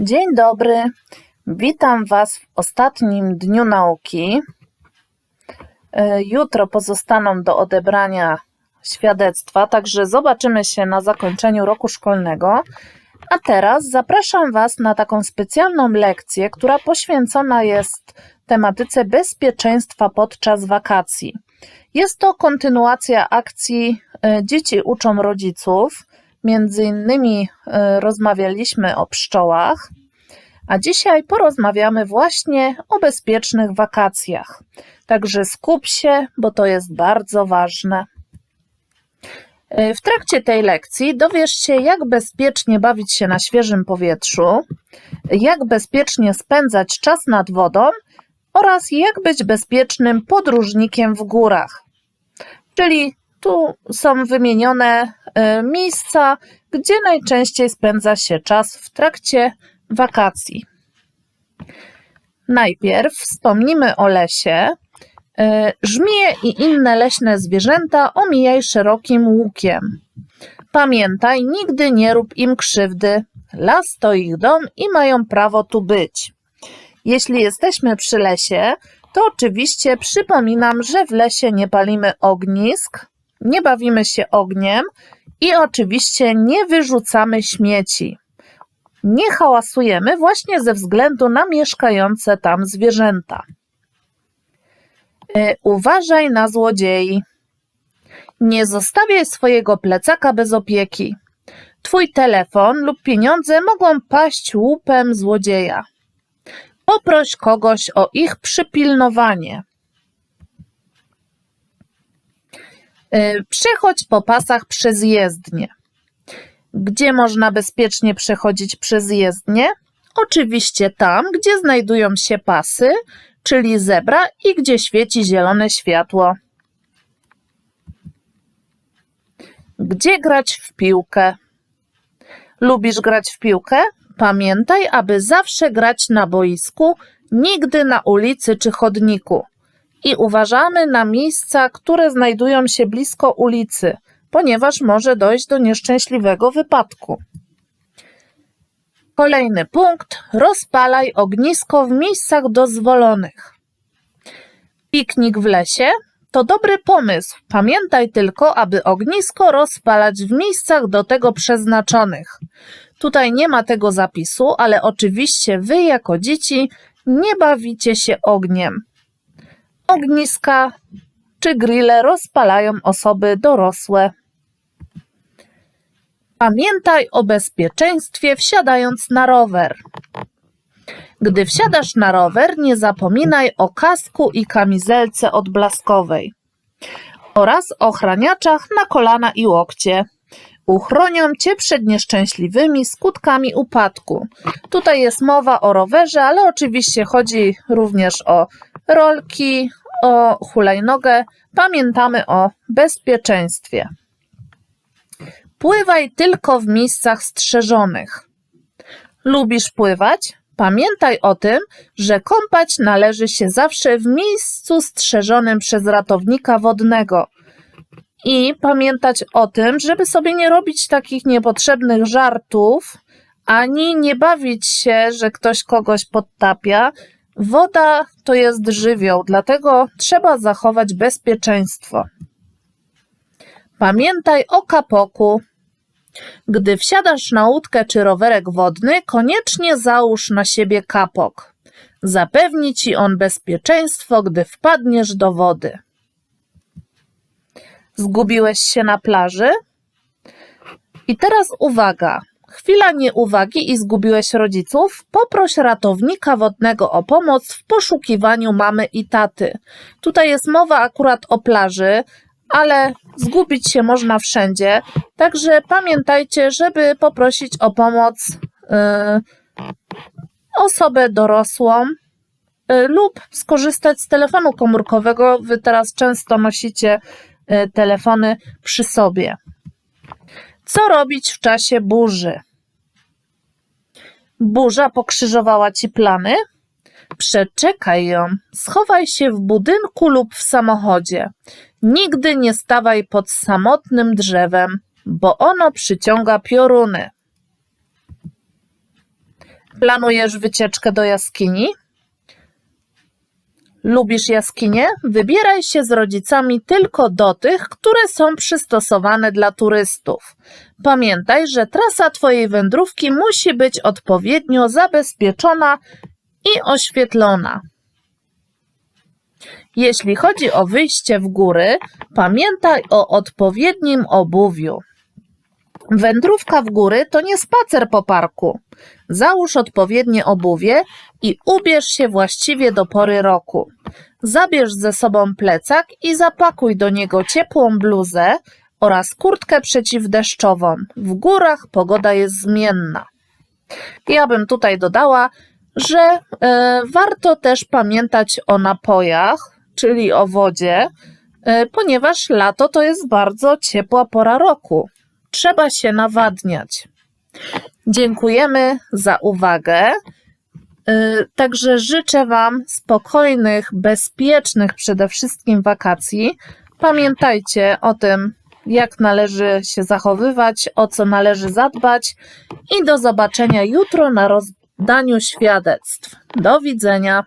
Dzień dobry. Witam Was w ostatnim dniu nauki. E, Jutro pozostaną do odebrania świadectwa, także zobaczymy się na zakończeniu roku szkolnego. A teraz zapraszam Was na taką specjalną lekcję, która poświęcona jest tematyce bezpieczeństwa podczas wakacji. Jest to kontynuacja akcji e, Dzieci uczą rodziców. Między innymi e, rozmawialiśmy o pszczołach, a dzisiaj porozmawiamy właśnie o bezpiecznych wakacjach. Także skup się, bo to jest bardzo ważne. E, W trakcie tej lekcji dowiesz się, jak bezpiecznie bawić się na świeżym powietrzu, jak bezpiecznie spędzać czas nad wodą oraz jak być bezpiecznym podróżnikiem w górach. Czyli tu są wymienione e, miejsca, gdzie najczęściej spędza się czas w trakcie wakacji. Najpierw wspomnimy o lesie. E, Żmije i inne leśne zwierzęta omijaj szerokim łukiem. Pamiętaj, nigdy nie rób im krzywdy. Las to ich dom i mają prawo tu być. Jeśli jesteśmy przy lesie, to oczywiście przypominam, że w lesie nie palimy ognisk, nie bawimy się ogniem i oczywiście nie wyrzucamy śmieci. Nie hałasujemy właśnie ze względu na mieszkające tam zwierzęta. E, Uważaj na złodziei. Nie zostawiaj swojego plecaka bez opieki. Twój telefon lub pieniądze mogą paść łupem złodzieja. Poproś kogoś o ich przypilnowanie. Y, Przechodź po pasach przez jezdnię. Gdzie można bezpiecznie przechodzić przez jezdnię? Oczywiście tam, gdzie znajdują się pasy, czyli zebra i gdzie świeci zielone światło. Gdzie grać w piłkę? Lubisz grać w piłkę? Pamiętaj, aby zawsze grać na boisku, nigdy na ulicy czy chodniku. I uważamy na miejsca, które znajdują się blisko ulicy, ponieważ może dojść do nieszczęśliwego wypadku. Kolejny punkt: rozpalaj ognisko w miejscach dozwolonych. Piknik w lesie to dobry pomysł. Pamiętaj tylko, aby ognisko rozpalać w miejscach do tego przeznaczonych. Tutaj nie ma tego zapisu, ale oczywiście wy jako dzieci nie bawicie się ogniem. Ogniska czy grille rozpalają osoby dorosłe. Pamiętaj o bezpieczeństwie wsiadając na rower. Gdy wsiadasz na rower, nie zapominaj o kasku i kamizelce odblaskowej oraz ochraniaczach na kolana i łokcie. Uchronią cię przed nieszczęśliwymi skutkami upadku. Tutaj jest mowa o rowerze, ale oczywiście chodzi również o rolki, o hulajnogę. Pamiętamy o bezpieczeństwie. Pływaj tylko w miejscach strzeżonych. Lubisz pływać? Pamiętaj o tym, że kąpać należy się zawsze w miejscu strzeżonym przez ratownika wodnego. I pamiętać o tym, żeby sobie nie robić takich niepotrzebnych żartów, ani nie bawić się, że ktoś kogoś podtapia. Woda to jest żywioł, dlatego trzeba zachować bezpieczeństwo. Pamiętaj o kapoku. Gdy wsiadasz na łódkę czy rowerek wodny, koniecznie załóż na siebie kapok. Zapewni ci on bezpieczeństwo, gdy wpadniesz do wody. Zgubiłeś się na plaży? I teraz uwaga. Chwila nieuwagi i zgubiłeś rodziców? Poproś ratownika wodnego o pomoc w poszukiwaniu mamy i taty. Tutaj jest mowa akurat o plaży, ale zgubić się można wszędzie. Także pamiętajcie, żeby poprosić o pomoc yy, osobę dorosłą yy, lub skorzystać z telefonu komórkowego. Wy teraz często nosicie yy, telefony przy sobie. Co robić w czasie burzy? Burza pokrzyżowała ci plany? Przeczekaj ją. Schowaj się w budynku lub w samochodzie. Nigdy nie stawaj pod samotnym drzewem, bo ono przyciąga pioruny. Planujesz wycieczkę do jaskini? Lubisz jaskinie? Wybieraj się z rodzicami tylko do tych, które są przystosowane dla turystów. Pamiętaj, że trasa Twojej wędrówki musi być odpowiednio zabezpieczona i oświetlona. Jeśli chodzi o wyjście w góry, pamiętaj o odpowiednim obuwiu. Wędrówka w góry to nie spacer po parku. Załóż odpowiednie obuwie i ubierz się właściwie do pory roku. Zabierz ze sobą plecak i zapakuj do niego ciepłą bluzę oraz kurtkę przeciwdeszczową. W górach pogoda jest zmienna. Ja bym tutaj dodała, że e, warto też pamiętać o napojach, czyli o wodzie, e, ponieważ lato to jest bardzo ciepła pora roku. Trzeba się nawadniać. Dziękujemy za uwagę. Y, Także życzę Wam spokojnych, bezpiecznych przede wszystkim wakacji. Pamiętajcie o tym, jak należy się zachowywać, o co należy zadbać i do zobaczenia jutro na rozdaniu świadectw. Do widzenia.